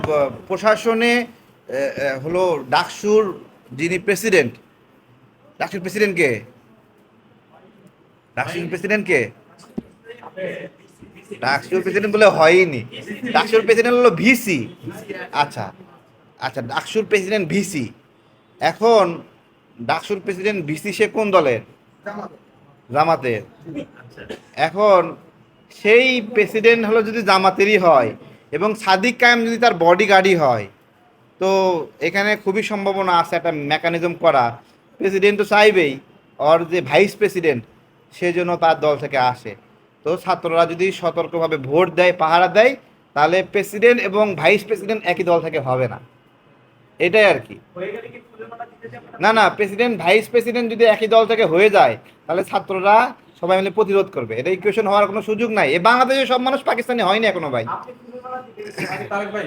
প- প্রশাসনে এ, এ, হলো ডাকসুর যিনি প্রেসিডেন্ট ডাকসুর প্রেসিডেন্ট কে? ডাকসুর প্রেসিডেন্ট কে? ডাকসুর প্রেসিডেন্ট বলে হয়নি। ডাকসুর প্রেসিডেন্ট হলো ভিসি। আচ্ছা আচ্ছা ডাকসুর প্রেসিডেন্ট ভিসি। এখন ডাকসুর প্রেসিডেন্ট ভিসি সে কোন দলের? জামাতের। এখন সেই প্রেসিডেন্ট হলো যদি জামাতেরই হয় এবং সাদিক কায়েম যদি তার বডি বডিগার্ডই হয়, তো এখানে খুবই সম্ভাবনা আছে একটা মেকানিজম করা। প্রেসিডেন্ট তো চাইবেই ওর যে ভাইস প্রেসিডেন্ট সে জন্য তার দল থেকে আসে। তো ছাত্ররা যদি সতর্কভাবে ভোট দেয়, পাহারা দেয়, তাহলে প্রেসিডেন্ট এবং ভাইস প্রেসিডেন্ট একই দল থেকে হবে না। এটাই আর কি। না না প্রেসিডেন্ট ভাইস প্রেসিডেন্ট যদি একই দল থেকে হয়ে যায়, তাহলে ছাত্ররা সবাই মিলে প্রতিরোধ করবে। এটা ইকুয়েশন হওয়ার কোনো সুযোগ নাই। এ বাংলাদেশে সব মানুষ পাকিস্তানি হয়নি এখনও ভাই। ভাই